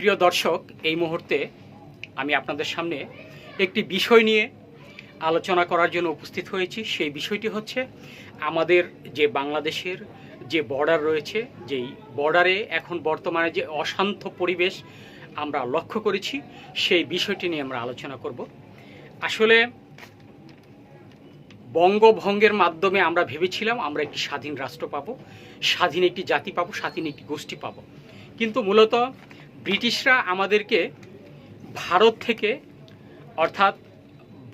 প্রিয় দর্শক, এই মুহূর্তে আমি আপনাদের সামনে একটি বিষয় নিয়ে আলোচনা করার জন্য উপস্থিত হয়েছি। সেই বিষয়টি হচ্ছে আমাদের যে বাংলাদেশের যে বর্ডার রয়েছে, যেই বর্ডারে এখন বর্তমানে যে অশান্ত পরিবেশ আমরা লক্ষ্য করেছি, সেই বিষয়টি নিয়ে আমরা আলোচনা করব। আসলে বঙ্গভঙ্গের মাধ্যমে আমরা ভেবেছিলাম আমরা একটি স্বাধীন রাষ্ট্র পাবো, স্বাধীন একটি জাতি পাবো, স্বাধীন একটি গোষ্ঠী পাবো। কিন্তু মূলত ব্রিটিশরা আমাদেরকে ভারত থেকে, অর্থাৎ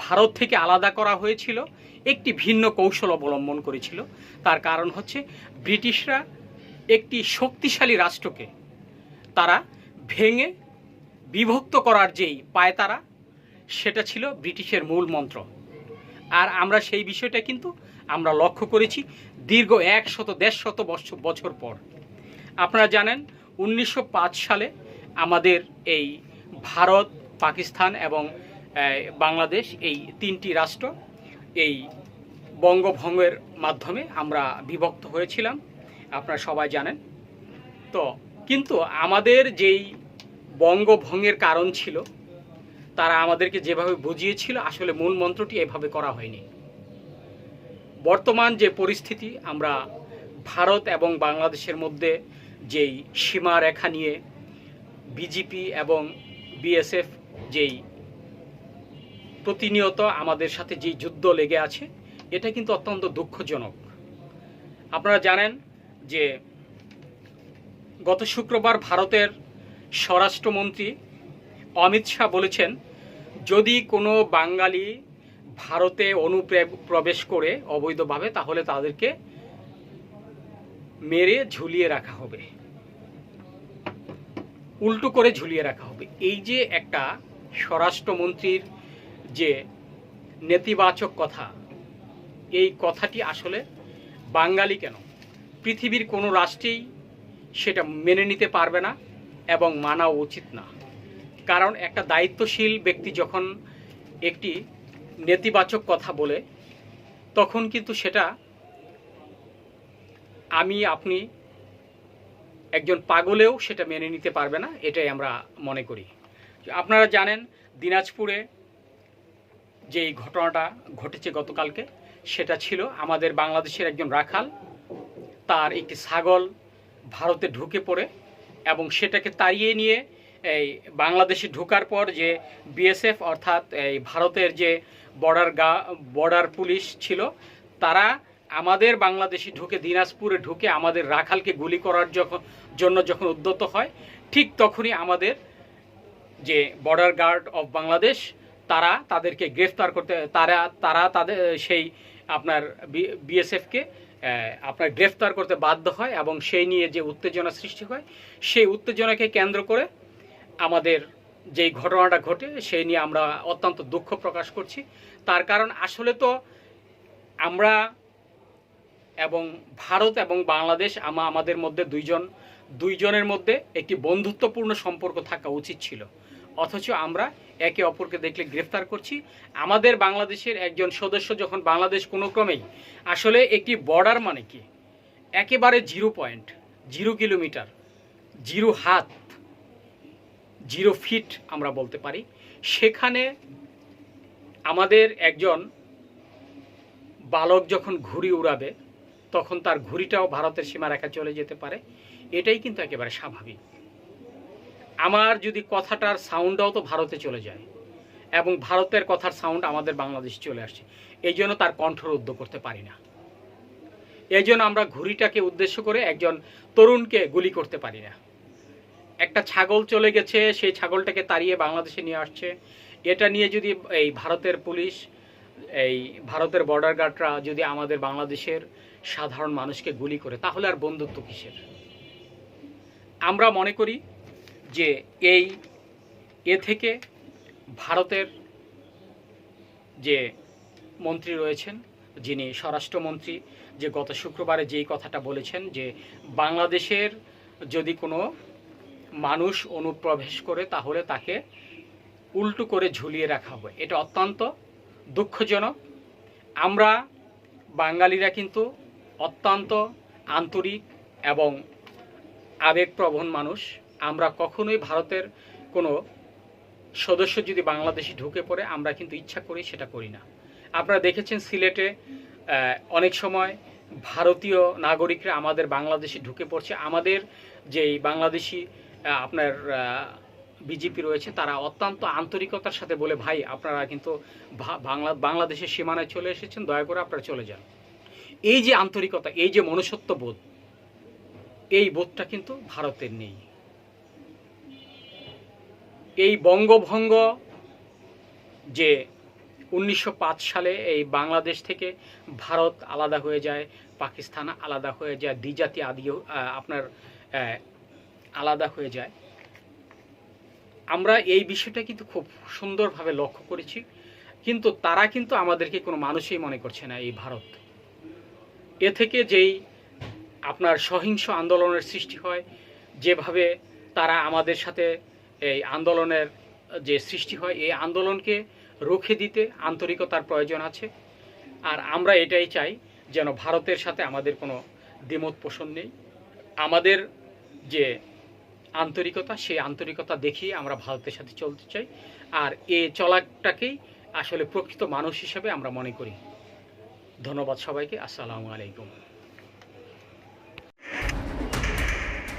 ভারত থেকে আলাদা করা হয়েছিল, একটি ভিন্ন কৌশল অবলম্বন করেছিল। তার কারণ হচ্ছে, ব্রিটিশরা একটি শক্তিশালী রাষ্ট্রকে তারা ভেঙে বিভক্ত করার যেই পায়তারা, সেটা ছিল ব্রিটিশের মূল মন্ত্র। আর আমরা সেই বিষয়টা কিন্তু আমরা লক্ষ্য করেছি দীর্ঘ একশত দেড়শত বছর পর। আপনারা জানেন, উনিশশো পাঁচ সালে আমাদের এই ভারত, পাকিস্তান এবং বাংলাদেশ এই তিনটি রাষ্ট্র এই বঙ্গভঙ্গের মাধ্যমে আমরা বিভক্ত হয়েছিলাম। আপনারা সবাই জানেন। তো, কিন্তু আমাদের যেই বঙ্গভঙ্গের কারণ ছিল, তারা আমাদেরকে যেভাবে বুঝিয়েছিল, আসলে মূল মন্ত্রটি এভাবে করা হয়নি। বর্তমান যে পরিস্থিতি, আমরা ভারত এবং বাংলাদেশের মধ্যে যেই সীমারেখা নিয়ে বিজেপি এবং বিএসএফ যেই প্রতিনিয়ত আমাদের সাথে যেই যুদ্ধ লেগে আছে, এটা কিন্তু অত্যন্ত দুঃখজনক। আপনারা জানেন যে গত শুক্রবার ভারতের স্বরাষ্ট্রমন্ত্রী অমিত শাহ বলেছেন, যদি কোনো বাঙালি ভারতে অনুপ্রবেশ করে অবৈধভাবে, তাহলে তাদেরকে মেরে ঝুলিয়ে রাখা হবে। উল্টো করে ঝুলিয়ে রাখা হবে। এই যে একটা স্বরাষ্ট্রমন্ত্রীর যে নেতিবাচক কথা, এই কথাটি আসলে বাঙালি কেন? পৃথিবীর কোনো রাষ্ট্রেই সেটা মেনে নিতে পারবে না এবং মানা উচিত না। কারণ একটা দায়িত্বশীল ব্যক্তি যখন একটি নেতিবাচক কথা বলে, তখন কিন্তু সেটা আমি, আপনি একজন পাগলেও সেটা মেনে নিতে পারবে না, এটাই আমরা মনে করি। আপনারা জানেন, দিনাজপুরে যেই ঘটনাটা ঘটেছে গতকালকে, সেটা ছিল আমাদের বাংলাদেশের একজন রাখাল, তার একটি ছাগল ভারতে ঢুকে পড়ে এবং সেটাকে তাড়িয়ে নিয়ে এই বাংলাদেশে ঢোকার পর যে বিএসএফ অর্থাৎ এই ভারতের যে বর্ডার গা, বর্ডার পুলিশ ছিল, তারা আমাদের বাংলাদেশে ঢুকে, দিনাজপুরে ঢুকে আমাদের রাখালকে গুলি করার যখন জন্য যখন উদ্যত হয়, ঠিক তখনই আমাদের যে বর্ডার গার্ড অফ বাংলাদেশ তারা তাদেরকে গ্রেফতার করতে তারা তারা তাদের সেই আপনার বিএসএফকে আপনার গ্রেফতার করতে বাধ্য হয় এবং সেই নিয়ে যে উত্তেজনা সৃষ্টি হয়, সেই উত্তেজনাকে কেন্দ্র করে আমাদের যেই ঘটনাটা ঘটে, সেই নিয়ে আমরা অত্যন্ত দুঃখ প্রকাশ করছি। তার কারণ আসলে তো আমরা এবং ভারত এবং বাংলাদেশ আমা আমাদের মধ্যে দুইজন, দুইজনের মধ্যে একটি বন্ধুত্বপূর্ণ সম্পর্ক থাকা উচিত ছিল। অথচ আমরা একে অপরকে দেখলে গ্রেফতার করছি। আমাদের বাংলাদেশের একজন সদস্য যখন বাংলাদেশ কোনো ক্রমেই, আসলে একটি বর্ডার মানে কি? একেবারে zero point zero kilometre zero হাত জিরো ফিট আমরা বলতে পারি। সেখানে আমাদের একজন বালক যখন ঘুড়ি উড়াবে তখন তার ঘুড়িটাও ভারতের সীমারেখা চলে যেতে পারে। এটাই কিন্তু একেবারে স্বাভাবিক। আমার যদি কথাটার সাউন্ডটাও তো ভারতে চলে যায় এবং ভারতের কথার সাউন্ড আমাদের বাংলাদেশে চলে আসছে, এই জন্য তার কণ্ঠরোধ করতে পারি না। এই জন্য আমরা ঘুড়িটাকে উদ্দেশ্য করে একজন তরুণকে গুলি করতে পারি না। একটা ছাগল চলে গেছে, সেই ছাগলটাকে তাড়িয়ে বাংলাদেশে নিয়ে আসছে। এটা নিয়ে যদি এই ভারতের পুলিশ, এই ভারতের বর্ডার গার্ডরা যদি আমাদের বাংলাদেশের সাধারণ মানুষকে গুলি করে, তাহলে আর বন্ধুত্ব কিসের? আমরা মনে করি যে এই এ থেকে ভারতের যে মন্ত্রী রয়েছেন, যিনি স্বরাষ্ট্রমন্ত্রী, যে গত শুক্রবারে যেই কথাটা বলেছেন যে বাংলাদেশের যদি কোনো মানুষ অনুপ্রবেশ করে, তাহলে তাকে উল্টো করে ঝুলিয়ে রাখা হবে। এটা অত্যন্ত দুঃখজনক। আমরা বাঙালিরা কিন্তু অত্যন্ত আন্তরিক এবং আবেগপ্রবণ মানুষ। আমরা কখনোই ভারতের কোনো সদস্য যদি বাংলাদেশে ঢুকে পড়ে, আমরা কিন্তু ইচ্ছা করি সেটা করি না। আপনারা দেখেছেন সিলেটে অনেক সময় ভারতীয় নাগরিকরা আমাদের বাংলাদেশে ঢুকে পড়ছে। আমাদের যেই বাংলাদেশি আপনার বিজেপি রয়েছে, তারা অত্যন্ত আন্তরিকতার সাথে বলে, ভাই, আপনারা কিন্তু বাংলাদেশের সীমানায় চলে এসেছেন, দয়া করে আপনারা চলে যান। এই যে আন্তরিকতা এই যে মনুষ্যত্ব বোধ এই বোধটা কিন্তু ভারতের নেই। এই বঙ্গভঙ্গ যে উনিশশো পাঁচ সালে এই বাংলাদেশ থেকে ভারত আলাদা হয়ে যায় পাকিস্তান আলাদা হয়ে যায় দ্বিজাতি আহ, আপনার আলাদা হয়ে যায় আমরা এই বিষয়টা কিন্তু খুব সুন্দরভাবে লক্ষ্য করেছি। কিন্তু তারা কিন্তু আমাদেরকে কোনো মানুষই মনে করছে না এই ভারত। এ থেকে যেই আপনার সহিংস আন্দোলনের সৃষ্টি হয়, যেভাবে তারা আমাদের সাথে এই আন্দোলনের যে সৃষ্টি হয়, এই আন্দোলনকে রুখে দিতে আন্তরিকতার প্রয়োজন আছে। আর আমরা এটাই চাই যেন ভারতের সাথে আমাদের কোনো দ্বিমত পোষণ নেই। আমাদের যে আন্তরিকতা, সেই আন্তরিকতা দেখিয়ে আমরা ভারতের সাথে চলতে চাই। আর এ চলাটাকেই আসলে প্রকৃত মানুষ হিসেবে আমরা মনে করি। ধন্যবাদ সবাইকে, আসসালামু আলাইকুম।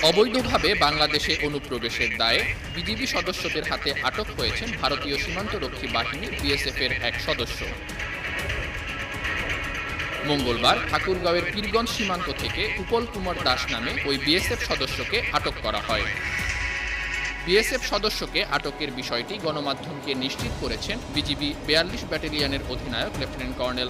অবৈধভাবে বাংলাদেশে অনুপ্রবেশের দায়ে বিজিবি সদস্যদের হাতে আটক হয়েছেন ভারতীয় সীমান্তরক্ষী বাহিনীর বিএসএফ এর এক সদস্য। মঙ্গলবার ঠাকুরগাঁওয়ের পীরগঞ্জ সীমান্ত থেকে উপল কুমার দাস নামে ওই বিএসএফ সদস্যকে আটক করা হয়। বিএসএফ সদস্যকে আটকের বিষয়টি গণমাধ্যমকে নিশ্চিত করেছেন বিজিবি বেয়াল্লিশ ব্যাটালিয়নের অধিনায়ক লেফটেন্যান্ট কর্নেল